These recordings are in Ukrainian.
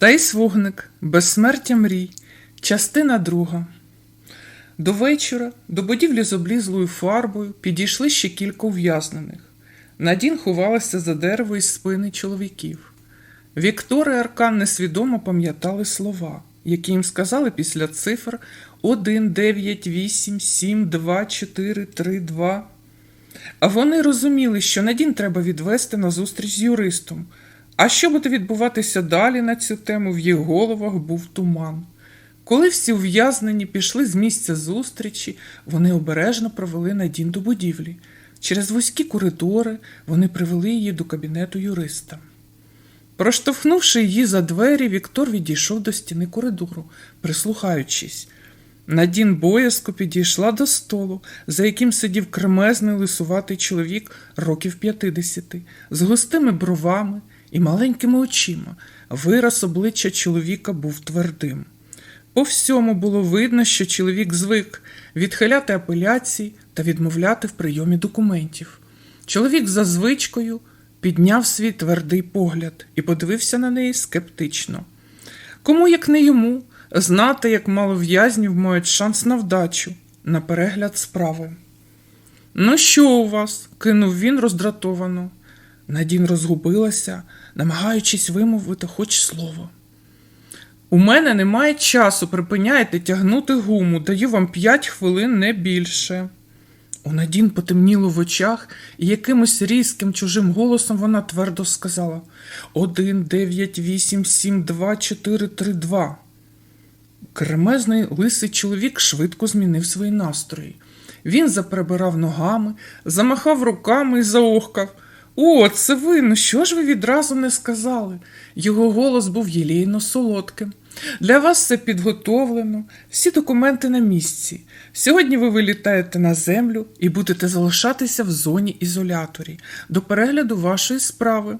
Таїс Вогник, Безсмертя мрій, частина друга. До вечора до будівлі з облізлою фарбою підійшли ще кілька ув'язнених. Надін ховалася за дерево із спини чоловіків. Віктор і Аркан несвідомо пам'ятали слова, які їм сказали після цифр 1, 9, 8, 7, 2, 4, 3, 2. А вони розуміли, що Надін треба відвести на зустріч з юристом. А що буде відбуватися далі на цю тему, в їх головах був туман. Коли всі ув'язнені пішли з місця зустрічі, вони обережно провели Надін до будівлі. Через вузькі коридори вони привели її до кабінету юриста. Проштовхнувши її за двері, Віктор відійшов до стіни коридору, прислухаючись. Надін боязко підійшла до столу, за яким сидів кремезний лисуватий чоловік років п'ятидесяти, з густими бровами і маленькими очима. Вираз обличчя чоловіка був твердим. По всьому було видно, що чоловік звик відхиляти апеляції та відмовляти в прийомі документів. Чоловік за звичкою підняв свій твердий погляд і подивився на неї скептично. Кому, як не йому, знати, як мало в'язнів мають шанс на вдачу, на перегляд справи. Ну, що у вас? кинув він роздратовано. Надін розгубилася, намагаючись вимовити хоч слово. У мене немає часу, припиняйте тягнути гуму, даю вам п'ять хвилин не більше. У Надін потемніло в очах, і якимось різким чужим голосом вона твердо сказала один, дев'ять, вісім, сім, два, чотири, три, два. Кремезний лисий чоловік швидко змінив свої настрої. Він заприбирав ногами, замахав руками і заохкав. О, це ви, ну що ж ви відразу не сказали? Його голос був єлейно солодким. Для вас все підготовлено, всі документи на місці. Сьогодні ви вилітаєте на землю і будете залишатися в зоні ізоляторі до перегляду вашої справи.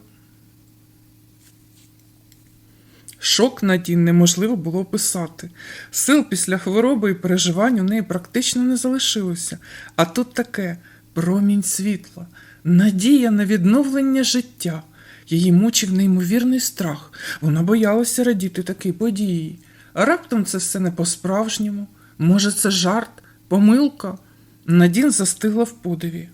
Шок Надін неможливо було описати. Сил після хвороби і переживань у неї практично не залишилося. А тут таке промінь світла, надія на відновлення життя. Її мучив неймовірний страх. Вона боялася радіти такій події. А раптом це все не по-справжньому. Може, це жарт, помилка? Надін застигла в подиві.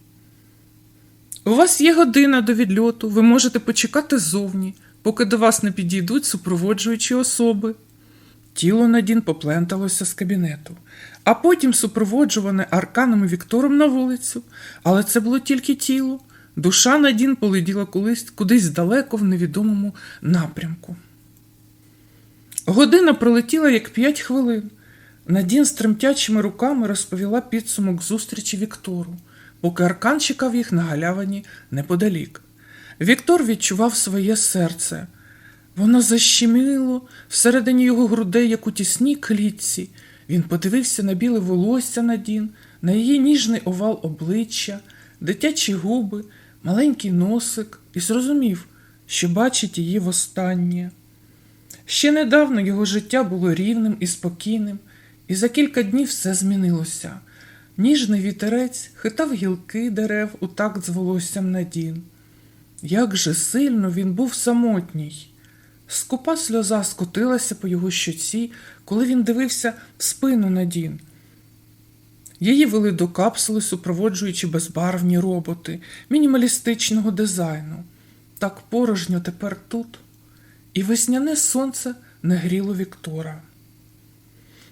У вас є година до відльоту, ви можете почекати зовні, поки до вас не підійдуть супроводжуючі особи. Тіло Надін попленталося з кабінету, а потім супроводжуване Арканом і Віктором на вулицю, але це було тільки тіло. Душа Надін полетіла колись кудись далеко в невідомому напрямку. Година пролетіла як п'ять хвилин. Надін з тремтячими руками розповіла підсумок зустрічі Віктору, поки Аркан чекав їх на галявині неподалік. Віктор відчував своє серце. Воно защеміло всередині його грудей, як у тісній клітці. Він подивився на біле волосся Надін, на її ніжний овал обличчя, дитячі губи, маленький носик і зрозумів, що бачить її востаннє. Ще недавно його життя було рівним і спокійним, і за кілька днів все змінилося. Ніжний вітерець хитав гілки дерев у такт з волоссям Надін. Як же сильно він був самотній. Скупа сльоза скотилася по його щоці, коли він дивився в спину Надін. Її вели до капсули, супроводжуючи безбарвні роботи, мінімалістичного дизайну. Так порожньо тепер тут. І весняне сонце не гріло Віктора.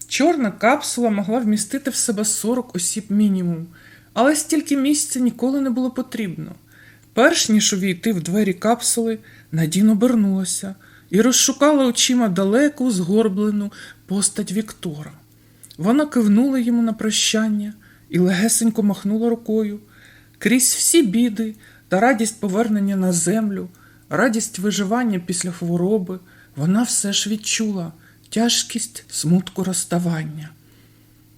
Чорна капсула могла вмістити в себе 40 осіб мінімум, але стільки місця ніколи не було потрібно. Перш ніж увійти в двері капсули, Надін обернулася і розшукала очима далеку згорблену постать Віктора. Вона кивнула йому на прощання і легесенько махнула рукою. Крізь всі біди та радість повернення на землю, радість виживання після хвороби, вона все ж відчула тяжкість смутку розставання.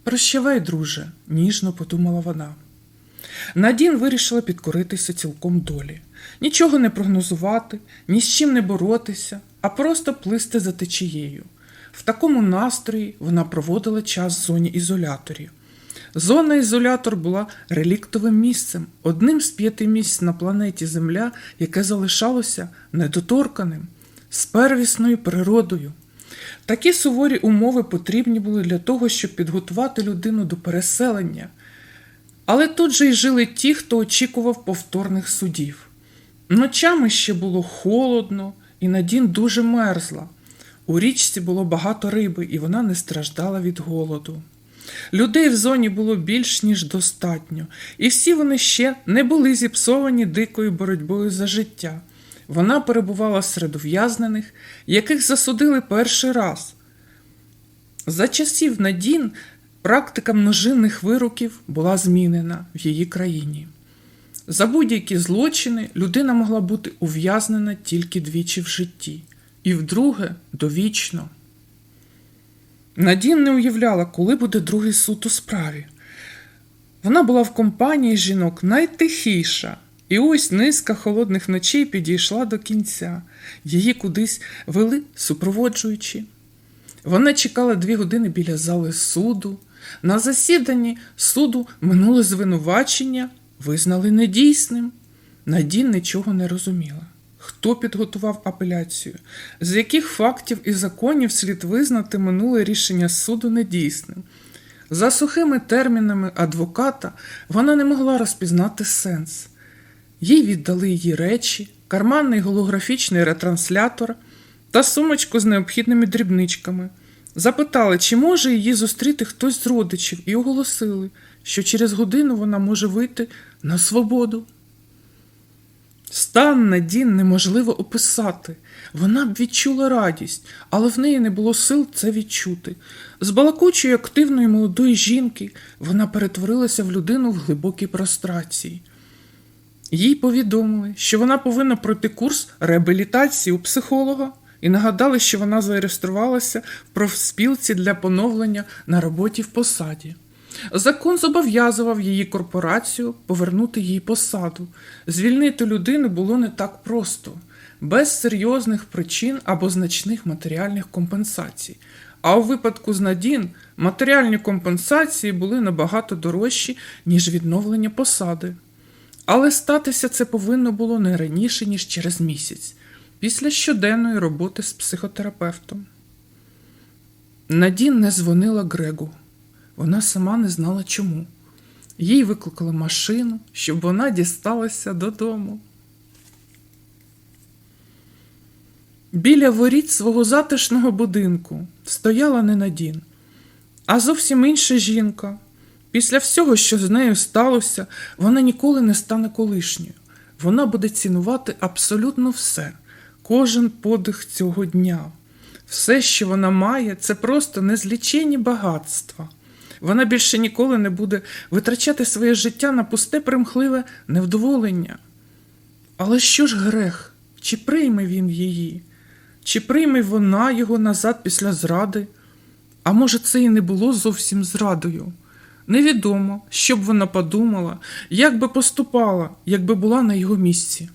Прощавай, друже, ніжно подумала вона. Надін вирішила підкоритися цілком долі, нічого не прогнозувати, ні з чим не боротися, а просто плисти за течією. В такому настрої вона проводила час в зоні ізоляторів. Зона ізолятор була реліктовим місцем, одним з п'яти місць на планеті Земля, яке залишалося недоторканим. з первісною природою. Такі суворі умови потрібні були для того, щоб підготувати людину до переселення. Але тут же й жили ті, хто очікував повторних судів. Ночами ще було холодно, і Надін дуже мерзла. У річці було багато риби, і вона не страждала від голоду. Людей в зоні було більш ніж достатньо, і всі вони ще не були зіпсовані дикою боротьбою за життя. Вона перебувала серед ув'язнених, яких засудили перший раз. За часів Надін практика множинних вироків була змінена в її країні. За будь-які злочини людина могла бути ув'язнена тільки двічі в житті, і вдруге довічно. Надін не уявляла, коли буде другий суд у справі. Вона була в компанії жінок найтихіша, і ось низка холодних ночей підійшла до кінця, її кудись вели супроводжуючи. Вона чекала дві години біля зали суду. На засіданні суду минуле звинувачення визнали недійсним. Надін нічого не розуміла. Хто підготував апеляцію? З яких фактів і законів слід визнати минуле рішення суду недійсним? За сухими термінами адвоката вона не могла розпізнати сенс. Їй віддали її речі, карманний голографічний ретранслятор та сумочку з необхідними дрібничками. Запитали, чи може її зустріти хтось з родичів, і оголосили, що через годину вона може вийти на свободу. Стан Надін неможливо описати. Вона б відчула радість, але в неї не було сил це відчути. З балакучої активної молодої жінки вона перетворилася в людину в глибокій прострації. Їй повідомили, що вона повинна пройти курс реабілітації у психолога і нагадали, що вона зареєструвалася в профспілці для поновлення на роботі в посаді. Закон зобов'язував її корпорацію повернути їй посаду. Звільнити людину було не так просто, без серйозних причин або значних матеріальних компенсацій. А у випадку з Надін матеріальні компенсації були набагато дорожчі, ніж відновлення посади. Але статися це повинно було не раніше, ніж через місяць, після щоденної роботи з психотерапевтом. Надін не дзвонила Грегу. Вона сама не знала чому. Їй викликали машину, щоб вона дісталася додому. Біля воріт свого затишного будинку стояла не Надін, а зовсім інша жінка. Після всього, що з нею сталося, вона ніколи не стане колишньою. Вона буде цінувати абсолютно все, кожен подих цього дня. Все, що вона має, це просто незліченні багатства. Вона більше ніколи не буде витрачати своє життя на пусте примхливе невдоволення. Але що ж грех? Чи прийме він її? Чи прийме вона його назад після зради? А може, це і не було зовсім зрадою? Невідомо, що б вона подумала, як би поступала, якби була на його місці.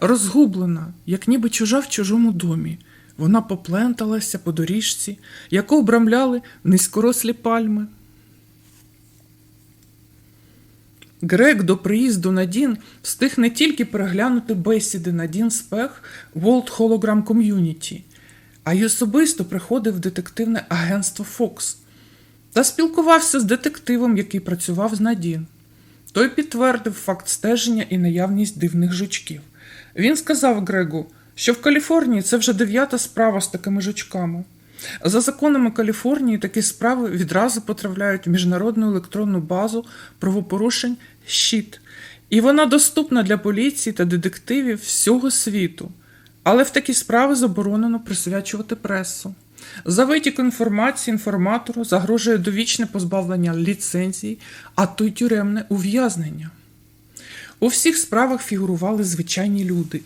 Розгублена, як ніби чужа в чужому домі, вона попленталася по доріжці, яку обрамляли низькорослі пальми. Грек до приїзду Надін встиг не тільки переглянути бесіди Надін Спех World Hologram Community, а й особисто приходив в детективне агентство Fox та спілкувався з детективом, який працював з Надін. Той підтвердив факт стеження і наявність дивних жучків. Він сказав Грегу, що в Каліфорнії це вже дев'ята справа з такими жучками. За законами Каліфорнії такі справи відразу потрапляють в міжнародну електронну базу правопорушень щит, і вона доступна для поліції та детективів всього світу. Але в такі справи заборонено присвячувати пресу. За витік інформації інформатору загрожує довічне позбавлення ліцензії, а то й тюремне ув'язнення. У всіх справах фігурували звичайні люди.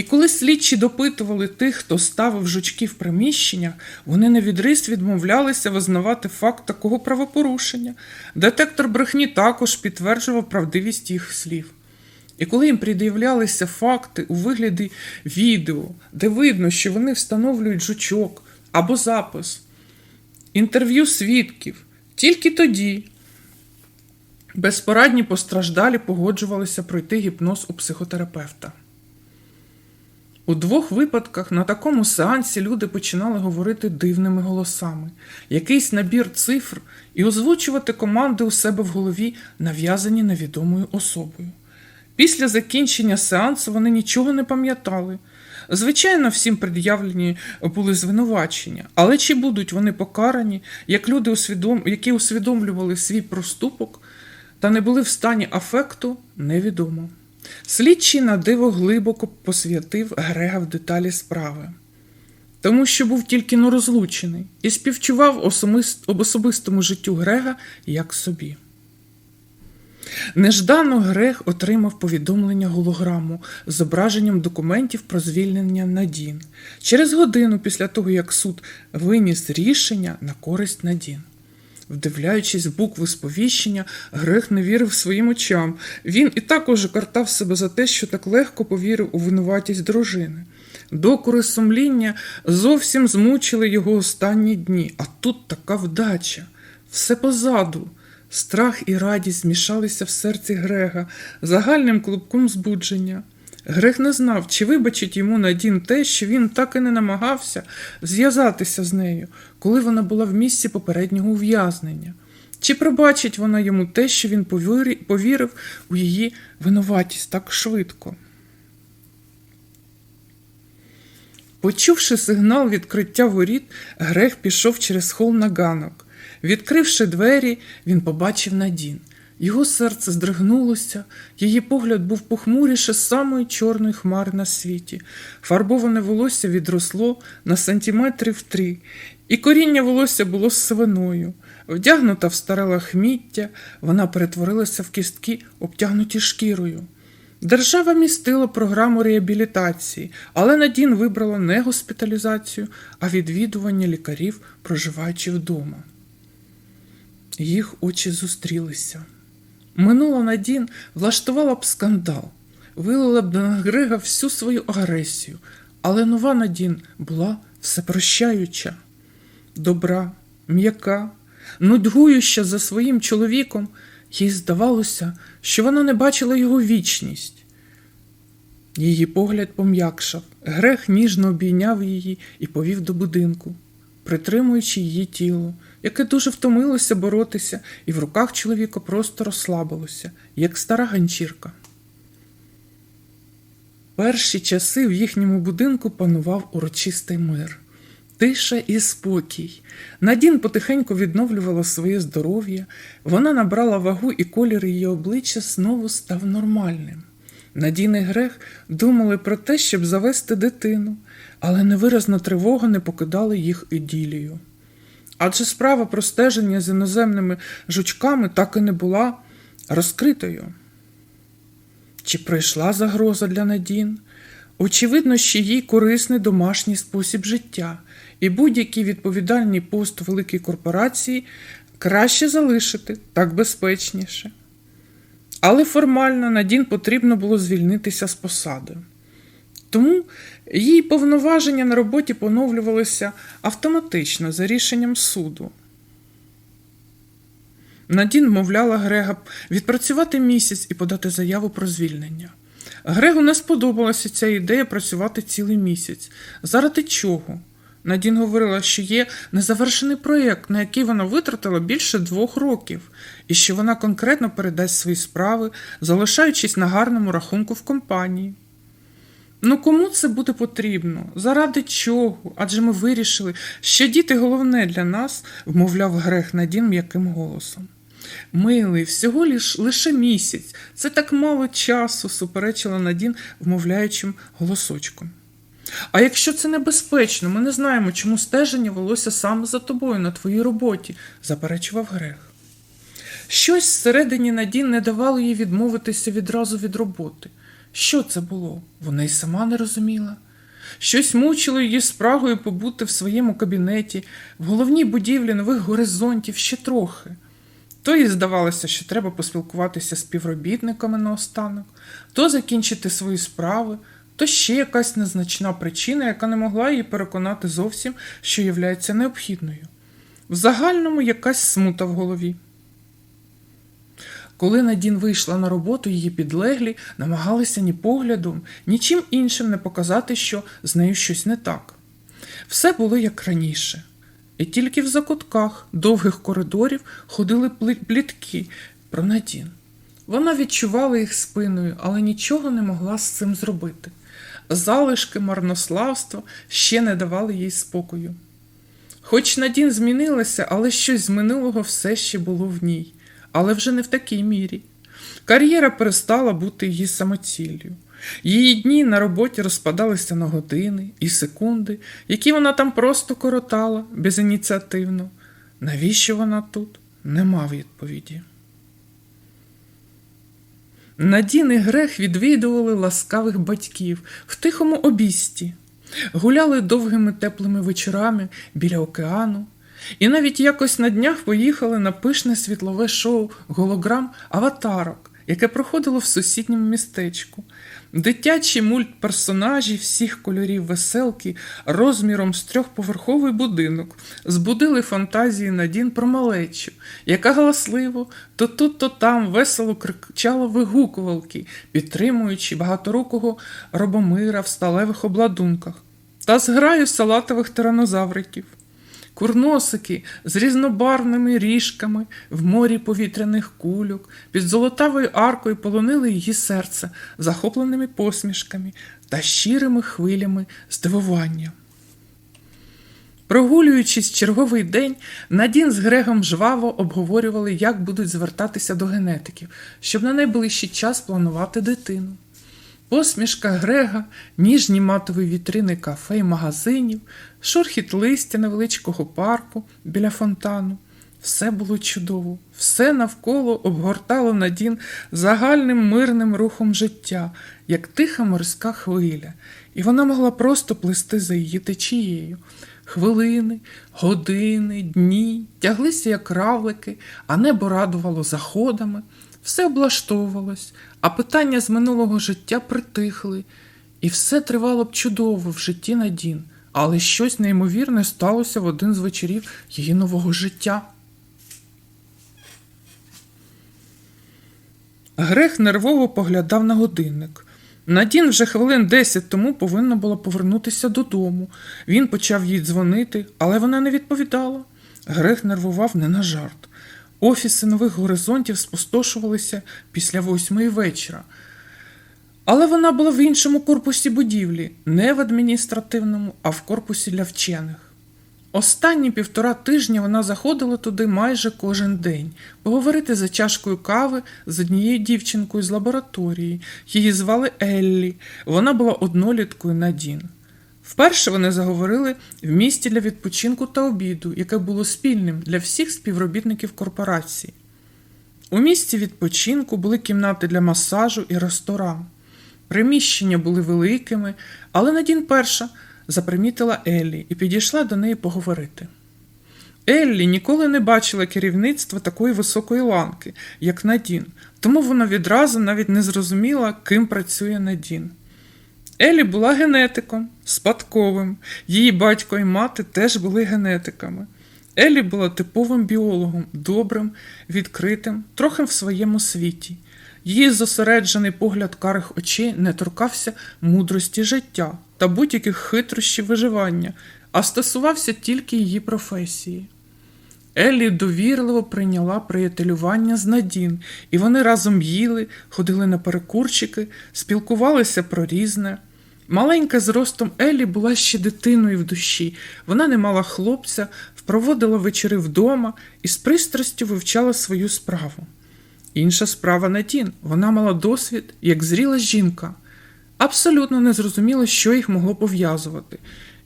І коли слідчі допитували тих, хто ставив жучки в приміщеннях, вони на відріз відмовлялися визнавати факт такого правопорушення. Детектор брехні також підтверджував правдивість їх слів. І коли їм пред'являлися факти у вигляді відео, де видно, що вони встановлюють жучок або запис, інтерв'ю свідків, тільки тоді безпорадні постраждалі погоджувалися пройти гіпноз у психотерапевта. У двох випадках на такому сеансі люди починали говорити дивними голосами, якийсь набір цифр і озвучувати команди у себе в голові, нав'язані невідомою особою. Після закінчення сеансу вони нічого не пам'ятали. Звичайно, всім пред'явлені були звинувачення, але чи будуть вони покарані, як люди, які усвідомлювали свій проступок та не були в стані афекту, невідомо. Слідчий на диво глибоко посвятив Грега в деталі справи, тому що був тільки но розлучений і співчував особист... об особистому життю Грега як собі. Неждано Грег отримав повідомлення голограму з зображенням документів про звільнення Надін через годину після того, як суд виніс рішення на користь Надін. Вдивляючись в букви сповіщення, Грег не вірив своїм очам. Він і так уже картав себе за те, що так легко повірив у винуватість дружини. Докори сумління зовсім змучили його останні дні, а тут така вдача. Все позаду. Страх і радість змішалися в серці Грега загальним клубком збудження. Грег не знав, чи вибачить йому Надін те, що він так і не намагався зв'язатися з нею, коли вона була в місці попереднього ув'язнення. Чи пробачить вона йому те, що він повірив, у її винуватість так швидко? Почувши сигнал відкриття воріт, Грег пішов через хол на ганок. Відкривши двері, він побачив Надін. Його серце здригнулося, її погляд був похмуріше самої чорної хмари на світі. Фарбоване волосся відросло на сантиметрів три, і коріння волосся було свиною. Вдягнута в старе лахміття, вона перетворилася в кістки, обтягнуті шкірою. Держава містила програму реабілітації, але Надін вибрала не госпіталізацію, а відвідування лікарів, проживаючи вдома. Їх очі зустрілися. Минула Надін влаштувала б скандал, вилила б на Грига всю свою агресію, але нова Надін була всепрощаюча, добра, м'яка, нудьгуюча за своїм чоловіком, їй здавалося, що вона не бачила його вічність. Її погляд пом'якшав, Грех ніжно обійняв її і повів до будинку, притримуючи її тіло яке дуже втомилося боротися, і в руках чоловіка просто розслабилося, як стара ганчірка. Перші часи в їхньому будинку панував урочистий мир, тиша і спокій. Надін потихеньку відновлювала своє здоров'я, вона набрала вагу, і колір її обличчя знову став нормальним. Надін і Грех думали про те, щоб завести дитину, але невиразна тривога не покидала їх іділію. Адже справа про стеження з іноземними жучками так і не була розкритою. Чи прийшла загроза для Надін? Очевидно, що їй корисний домашній спосіб життя, і будь-який відповідальний пост великій корпорації краще залишити так безпечніше. Але формально Надін потрібно було звільнитися з посади. Тому її повноваження на роботі поновлювалися автоматично за рішенням суду. Надін мовляла Грега відпрацювати місяць і подати заяву про звільнення. Грегу не сподобалася ця ідея працювати цілий місяць. Заради чого? Надін говорила, що є незавершений проєкт, на який вона витратила більше двох років, і що вона конкретно передасть свої справи, залишаючись на гарному рахунку в компанії. Ну кому це буде потрібно? Заради чого? Адже ми вирішили, що діти головне для нас, вмовляв Грех Надін м'яким голосом. Милий, всього лиш, лише місяць. Це так мало часу, суперечила Надін, вмовляючим голосочком. А якщо це небезпечно, ми не знаємо, чому стеження велося саме за тобою на твоїй роботі, заперечував Грех. Щось всередині Надін не давало їй відмовитися відразу від роботи. Що це було? Вона й сама не розуміла. Щось мучило її спрагою побути в своєму кабінеті, в головній будівлі нових горизонтів ще трохи. То їй здавалося, що треба поспілкуватися з співробітниками наостанок, то закінчити свої справи, то ще якась незначна причина, яка не могла її переконати зовсім, що являється необхідною. В загальному якась смута в голові. Коли Надін вийшла на роботу, її підлеглі намагалися ні поглядом, нічим іншим не показати, що з нею щось не так. Все було як раніше. І тільки в закутках довгих коридорів ходили плі- плітки про Надін. Вона відчувала їх спиною, але нічого не могла з цим зробити. Залишки марнославства ще не давали їй спокою. Хоч Надін змінилася, але щось з минулого все ще було в ній, але вже не в такій мірі. Кар'єра перестала бути її самоціллю. Її дні на роботі розпадалися на години і секунди, які вона там просто коротала безініціативно. Навіщо вона тут? Нема відповіді. Надін і Грех відвідували ласкавих батьків в тихому обісті, гуляли довгими теплими вечорами біля океану, і навіть якось на днях поїхали на пишне світлове шоу голограм аватарок, яке проходило в сусідньому містечку. Дитячі мультперсонажі всіх кольорів веселки розміром з трьохповерховий будинок збудили фантазії Надін про малечу, яка галасливо то тут, то там весело кричала вигукувалки, підтримуючи багаторукого робомира в сталевих обладунках та зграю салатових тиранозавриків. Курносики з різнобарвними ріжками в морі повітряних кульок під золотавою аркою полонили її серце захопленими посмішками та щирими хвилями здивування. Прогулюючись черговий день, Надін з Грегом жваво обговорювали, як будуть звертатися до генетиків, щоб на найближчий час планувати дитину. Посмішка Грега, ніжні матові вітрини кафе й магазинів, шурхіт листя невеличкого парку біля фонтану. Все було чудово, все навколо обгортало Надін загальним мирним рухом життя, як тиха морська хвиля, і вона могла просто плисти за її течією. Хвилини, години, дні тяглися як равлики, а небо радувало заходами. Все облаштовувалось, а питання з минулого життя притихли, і все тривало б чудово в житті Надін, але щось неймовірне сталося в один з вечорів її нового життя. Грех нервово поглядав на годинник. Надін вже хвилин десять тому повинна була повернутися додому. Він почав їй дзвонити, але вона не відповідала. Грех нервував не на жарт. Офіси нових горизонтів спустошувалися після восьмої вечора. Але вона була в іншому корпусі будівлі, не в адміністративному, а в корпусі для вчених. Останні півтора тижня вона заходила туди майже кожен день, поговорити за чашкою кави з однією дівчинкою з лабораторії. Її звали Еллі. Вона була одноліткою Надін. Вперше вони заговорили в місті для відпочинку та обіду, яке було спільним для всіх співробітників корпорації. У місті відпочинку були кімнати для масажу і ресторан. Приміщення були великими, але Надін перша запримітила Еллі і підійшла до неї поговорити. Еллі ніколи не бачила керівництва такої високої ланки, як Надін, тому вона відразу навіть не зрозуміла, ким працює Надін. Еллі була генетиком, спадковим. Її батько і мати теж були генетиками. Еллі була типовим біологом, добрим, відкритим, трохи в своєму світі. Її зосереджений погляд карих очей не торкався мудрості життя та будь-яких хитрощів виживання, а стосувався тільки її професії. Еллі довірливо прийняла приятелювання з Надін, і вони разом їли, ходили на перекурчики, спілкувалися про різне. Маленька з ростом Еллі була ще дитиною в душі. Вона не мала хлопця, впроводила вечори вдома і з пристрастю вивчала свою справу. Інша справа Надін. Вона мала досвід, як зріла жінка. Абсолютно не зрозуміло, що їх могло пов'язувати.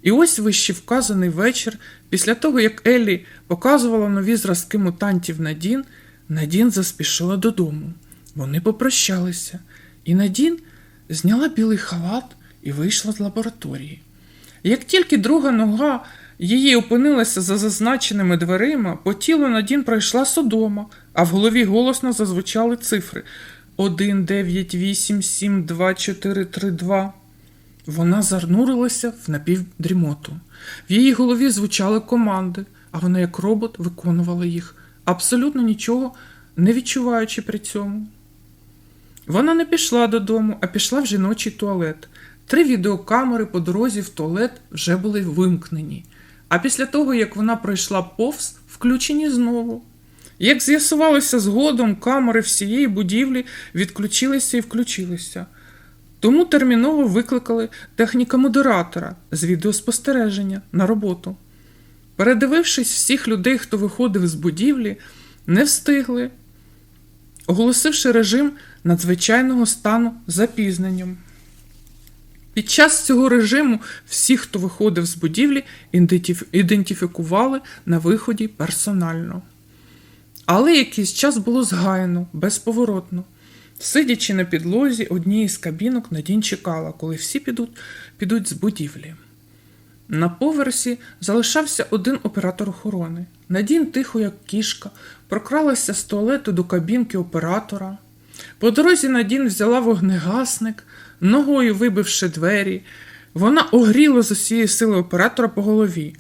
І ось вище вказаний вечір, після того, як Еллі показувала нові зразки мутантів Надін, Надін заспішила додому. Вони попрощалися, і Надін зняла білий халат і вийшла з лабораторії. Як тільки друга нога її опинилася за зазначеними дверима, по тілу Надін пройшла Содома, а в голові голосно зазвучали цифри 1, 9, 8, 7, 2, 4, 3, 2. Вона занурилася в напівдрімоту. В її голові звучали команди, а вона, як робот, виконувала їх. Абсолютно нічого не відчуваючи при цьому. Вона не пішла додому, а пішла в жіночий туалет. Три відеокамери по дорозі в туалет вже були вимкнені. А після того, як вона пройшла повз, включені знову. Як з'ясувалося згодом, камери всієї будівлі відключилися і включилися. Тому терміново викликали техніка-модератора з відеоспостереження на роботу. Передивившись всіх людей, хто виходив з будівлі, не встигли, оголосивши режим надзвичайного стану запізненням. Під час цього режиму всі, хто виходив з будівлі, ідентифікували на виході персонально. Але якийсь час було згаяно, безповоротно. Сидячи на підлозі однієї з кабінок, Надін чекала, коли всі підуть, підуть з будівлі. На поверсі залишався один оператор охорони. Надін, тихо, як кішка, прокралася з туалету до кабінки оператора. По дорозі Надін взяла вогнегасник, ногою вибивши двері. Вона огріла з усієї сили оператора по голові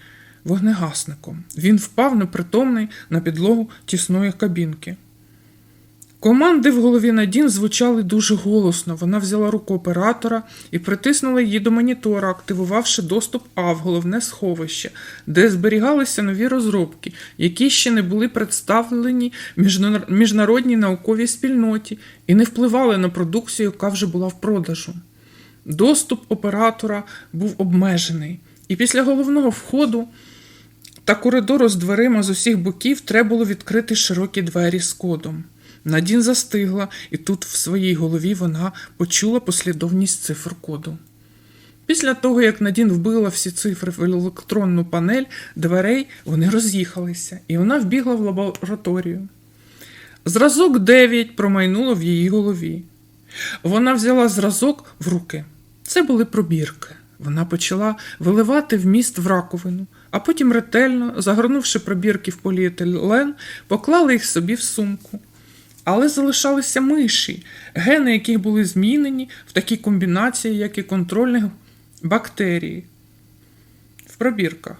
вогнегасником. Він впав непритомний на підлогу тісної кабінки. Команди в голові Надін звучали дуже голосно. Вона взяла руку оператора і притиснула її до монітора, активувавши доступ А в головне сховище, де зберігалися нові розробки, які ще не були представлені міжнародній науковій спільноті і не впливали на продукцію, яка вже була в продажу. Доступ оператора був обмежений, і після головного входу та коридору з дверима з усіх боків треба було відкрити широкі двері з кодом. Надін застигла, і тут в своїй голові вона почула послідовність цифр коду. Після того, як Надін вбила всі цифри в електронну панель дверей, вони роз'їхалися, і вона вбігла в лабораторію. Зразок 9 промайнуло в її голові. Вона взяла зразок в руки. Це були пробірки. Вона почала виливати вміст в раковину, а потім ретельно, загорнувши пробірки в поліетилен, поклала їх собі в сумку. Але залишалися миші, гени яких були змінені в такій комбінації, як і контрольних бактерій в пробірках.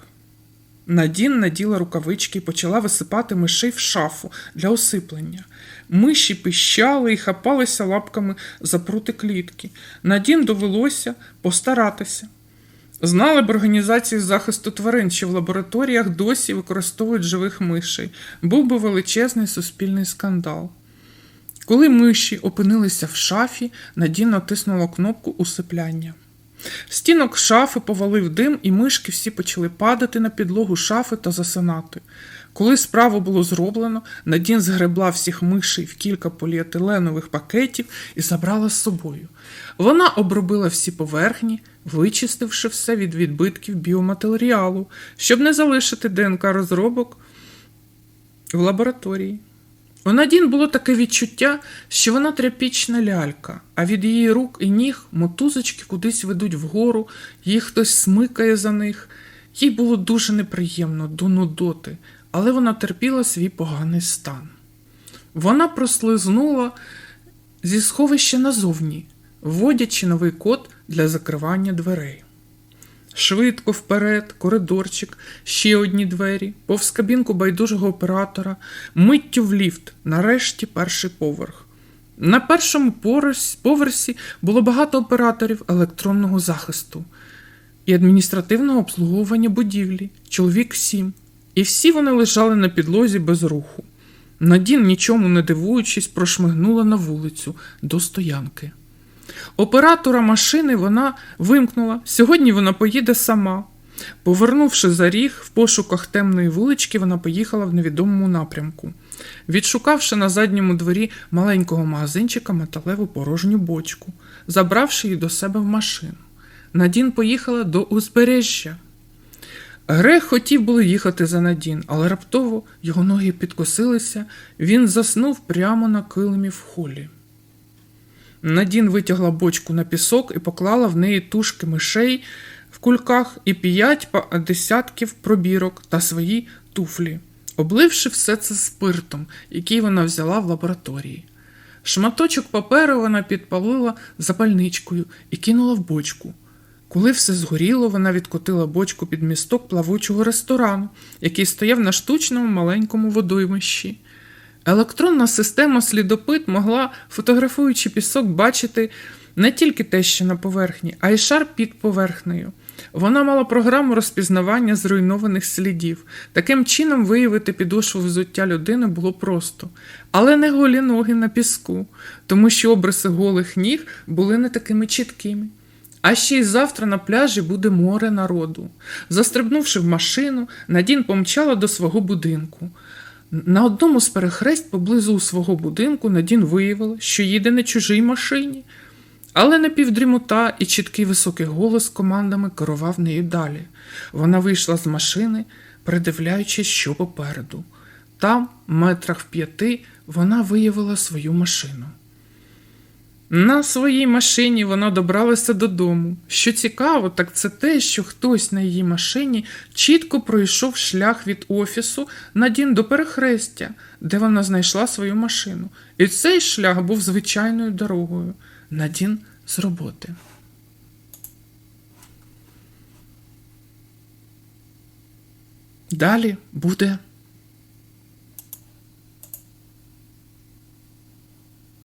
Надін наділа рукавички і почала висипати мишей в шафу для осиплення. Миші пищали і хапалися лапками за прути клітки. Надін довелося постаратися. Знали б організації захисту тварин, що в лабораторіях досі використовують живих мишей. Був би величезний суспільний скандал. Коли миші опинилися в шафі, Надін натиснула кнопку усипляння. Стінок шафи повалив дим, і мишки всі почали падати на підлогу шафи та засинати. Коли справу було зроблено, Надін згребла всіх мишей в кілька поліетиленових пакетів і забрала з собою. Вона обробила всі поверхні, вичистивши все від відбитків біоматеріалу, щоб не залишити ДНК розробок в лабораторії. У Надін було таке відчуття, що вона тряпічна лялька, а від її рук і ніг мотузочки кудись ведуть вгору, їх хтось смикає за них. Їй було дуже неприємно до нудоти, але вона терпіла свій поганий стан. Вона прослизнула зі сховища назовні, вводячи новий код для закривання дверей. Швидко вперед, коридорчик, ще одні двері, повз кабінку байдужого оператора, миттю в ліфт, нарешті перший поверх. На першому поверсі було багато операторів електронного захисту і адміністративного обслуговування будівлі, чоловік сім, і всі вони лежали на підлозі без руху. Надін, нічому не дивуючись, прошмигнула на вулицю до стоянки. Оператора машини вона вимкнула. Сьогодні вона поїде сама. Повернувши за ріг, в пошуках темної вулички, вона поїхала в невідомому напрямку. Відшукавши на задньому дворі маленького магазинчика металеву порожню бочку, забравши її до себе в машину. Надін поїхала до узбережжя. Грех хотів було їхати за Надін, але раптово його ноги підкосилися, він заснув прямо на килимі в холі. Надін витягла бочку на пісок і поклала в неї тушки мишей в кульках і п'ять десятків пробірок та свої туфлі, обливши все це спиртом, який вона взяла в лабораторії. Шматочок паперу вона підпалила запальничкою і кинула в бочку. Коли все згоріло, вона відкотила бочку під місток плавучого ресторану, який стояв на штучному маленькому водоймищі. Електронна система слідопит могла, фотографуючи пісок, бачити не тільки те, що на поверхні, а й шар під поверхнею. Вона мала програму розпізнавання зруйнованих слідів. Таким чином виявити підошву взуття людини було просто, але не голі ноги на піску, тому що обриси голих ніг були не такими чіткими. А ще й завтра на пляжі буде море народу. Застрибнувши в машину, Надін помчала до свого будинку. На одному з перехресть поблизу свого будинку Надін виявила, що їде на чужій машині. Але напівдрімота і чіткий високий голос командами керував нею далі. Вона вийшла з машини, придивляючись, що попереду. Там, метрах в п'яти, вона виявила свою машину. На своїй машині вона добралася додому. Що цікаво, так це те, що хтось на її машині чітко пройшов шлях від офісу Надін до перехрестя, де вона знайшла свою машину. І цей шлях був звичайною дорогою. Надін з роботи. Далі буде